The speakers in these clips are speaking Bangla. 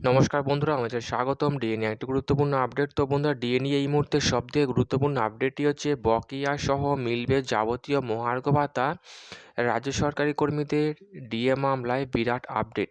নমস্কার বন্ধুরা, আমাদের স্বাগতম ডিএনএ একটি গুরুত্বপূর্ণ আপডেট তো বন্ধুরা ডিএনএ এই মুহূর্তে সবথেকে গুরুত্বপূর্ণ আপডেটটি হচ্ছে বকেয়া সহ মিলবে যাবতীয় মহার্ঘ ভাতা। রাজ্য সরকারি কর্মীদের ডিএ মামলায় বিরাট আপডেট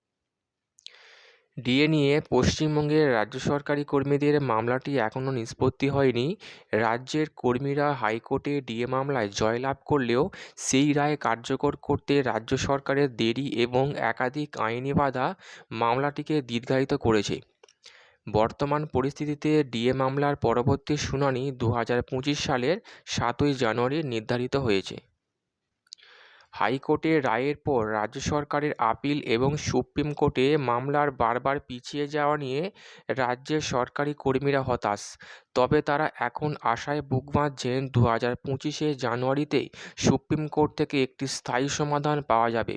ডিএ নিয়ে পশ্চিমবঙ্গের রাজ্য সরকারি কর্মীদের মামলাটি এখনও নিষ্পত্তি হয়নি। রাজ্যের কর্মীরা হাইকোর্টে ডিএ মামলায় জয়লাভ করলেও সেই রায় কার্যকর করতে রাজ্য সরকারের দেরি এবং একাধিক আইনি বাধা মামলাটিকে দীর্ঘায়িত করেছে। বর্তমান পরিস্থিতিতে ডিএ মামলার পরবর্তী শুনানি দু হাজার পঁচিশ সালের সাতই জানুয়ারি নির্ধারিত হয়েছে। হাইকোর্টের রায়ের পর রাজ্য সরকারের আপিল এবং সুপ্রিম কোর্টে মামলার বারবার পিছিয়ে যাওয়া নিয়ে রাজ্যের সরকারি কর্মীরা হতাশ। তবে তারা এখন আশায় বুক বাঁধছেন দু হাজার পঁচিশে জানুয়ারিতে সুপ্রিম কোর্ট থেকে একটি স্থায়ী সমাধান পাওয়া যাবে।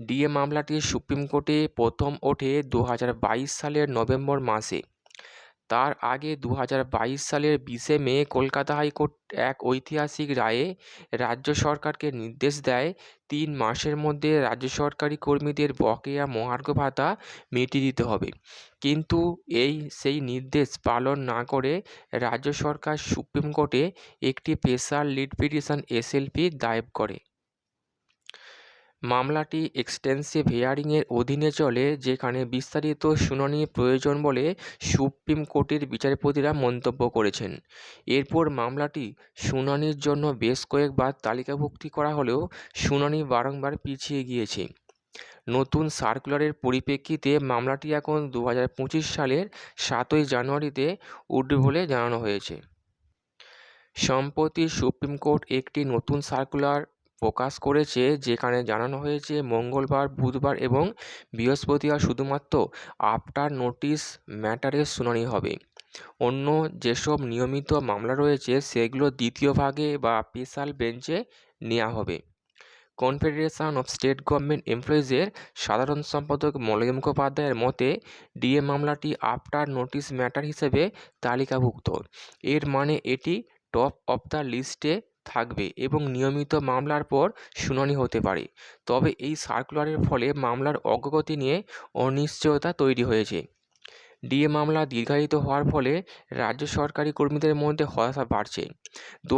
ডিএ মামলাটি সুপ্রিম কোর্টে প্রথম ওঠে দু হাজার বাইশ সালের নভেম্বর মাসে। তার আগে দু হাজার বাইশ সালের বিশে মে কলকাতা হাইকোর্ট এক ঐতিহাসিক রায়ে রাজ্য সরকারকে নির্দেশ দেয়, তিন মাসের মধ্যে রাজ্য সরকারি কর্মীদের বকেয়া মহার্ঘ ভাতা মিটিয়ে দিতে হবে। কিন্তু এই, সেই নির্দেশ পালন না করে রাজ্য সরকার সুপ্রিম কোর্টে একটি স্পেশাল লিড পিটিশন এসএলপি দায়ের করে। মামলাটি এক্সটেন্সিভ হিয়ারিংয়ের অধীনে চলে, যেখানে বিস্তারিত শুনানি প্রয়োজন বলে সুপ্রিম কোর্টের বিচারপতিরা মন্তব্য করেছেন। এরপর মামলাটি শুনানির জন্য বেশ কয়েকবার তালিকাভুক্তি করা হলেও শুনানি বারংবার পিছিয়ে গিয়েছে। নতুন সার্কুলারের পরিপ্রেক্ষিতে মামলাটি এখন দু হাজার পঁচিশ সালের সাতই জানুয়ারিতে উঠবে বলে জানানো হয়েছে। সম্প্রতি সুপ্রিম কোর্ট একটি নতুন সার্কুলার প্রকাশ করেছে যেখানে জানানো হয়েছে মঙ্গলবার, বুধবার এবং বৃহস্পতিবার শুধুমাত্র আফটার নোটিশ ম্যাটারের শুনানি হবে। অন্য যেসব নিয়মিত মামলা রয়েছে সেগুলো দ্বিতীয় ভাগে বা স্পেশাল বেঞ্চে নেওয়া হবে। কনফেডারেশন অফ স্টেট গভর্নমেন্ট এমপ্লয়িজের সাধারণ সম্পাদক মলয় মুখোপাধ্যায়ের মতে, ডিএ মামলাটি আফটার নোটিশ ম্যাটার হিসেবে তালিকাভুক্ত। এর মানে এটি টপ অফ দ্য লিস্টে থাকবে এবং নিয়মিত মামলার পর শুনানি হতে পারে। তবে এই সার্কুলারের ফলে মামলার অগ্রগতি নিয়ে অনিশ্চয়তা তৈরি হয়েছে। ডিএ মামলা দীর্ঘায়িত হওয়ার ফলে রাজ্য সরকারি কর্মীদের মধ্যে হতাশা বাড়ছে। দু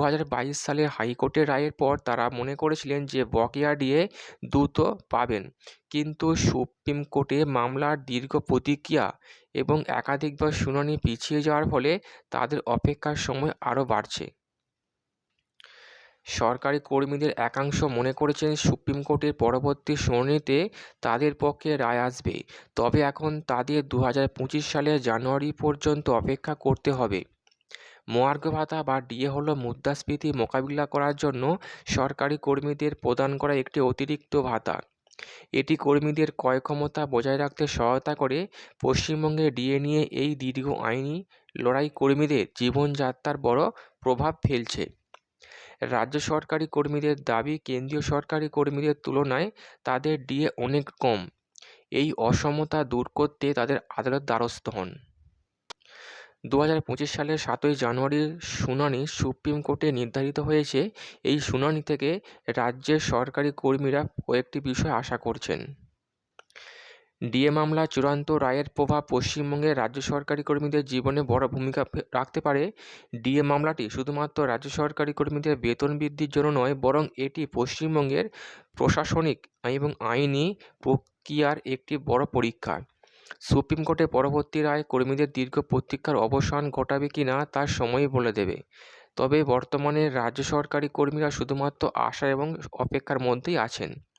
সালের হাইকোর্টের রায়ের পর তারা মনে করেছিলেন যে বকেয়া ডিএ দ্রুত পাবেন। কিন্তু সুপ্রিম কোর্টে মামলার দীর্ঘ প্রতিক্রিয়া এবং একাধিকবার শুনানি পিছিয়ে যাওয়ার ফলে তাদের অপেক্ষার সময় আরও বাড়ছে। সরকারি কর্মীদের একাংশ মনে করেছেন সুপ্রিম কোর্টের পরবর্তী শুনানিতে তাদের পক্ষে রায় আসবে। তবে এখন তাদের দু হাজার পঁচিশ সালের জানুয়ারি পর্যন্ত অপেক্ষা করতে হবে। মহার্ঘ ভাতা বা ডিএ হল মুদ্রাস্ফীতি মোকাবিলা করার জন্য সরকারি কর্মীদের প্রদান করা একটি অতিরিক্ত ভাতা। এটি কর্মীদের ক্রয় ক্ষমতা বজায় রাখতে সহায়তা করে। পশ্চিমবঙ্গে ডিএ নিয়ে এই দীর্ঘ আইনি লড়াই কর্মীদের জীবনযাত্রার বড় প্রভাব ফেলছে। রাজ্য সরকারি কর্মীদের দাবি কেন্দ্রীয় সরকারি কর্মীদের তুলনায় তাদের ডিএ অনেক কম। এই অসমতা দূর করতে তাদের আদালত দ্বারস্থ হন। দু হাজার পঁচিশ সালের সাতই জানুয়ারির শুনানি সুপ্রিম কোর্টে নির্ধারিত হয়েছে। এই শুনানি থেকে রাজ্যের সরকারি কর্মীরা কয়েকটি বিষয় আশা করছেন। ডিএ মামলা, চূড়ান্ত রায়ের প্রভাব পশ্চিমবঙ্গের রাজ্য সরকারি কর্মীদের জীবনে বড় ভূমিকা রাখতে পারে। ডিএ মামলাটি শুধুমাত্র রাজ্য সরকারি কর্মীদের বেতন বৃদ্ধির জন্য নয়, বরং এটি পশ্চিমবঙ্গের প্রশাসনিক এবং আইনি প্রক্রিয়ার একটি বড় পরীক্ষা। সুপ্রিম কোর্টে পরবর্তী রায় কর্মীদের দীর্ঘ প্রতীক্ষার অবসান ঘটাবে কি না, তার সময়ই বলে দেবে। তবে বর্তমানে রাজ্য সরকারি কর্মীরা শুধুমাত্র আশা এবং অপেক্ষার মধ্যেই আছেন।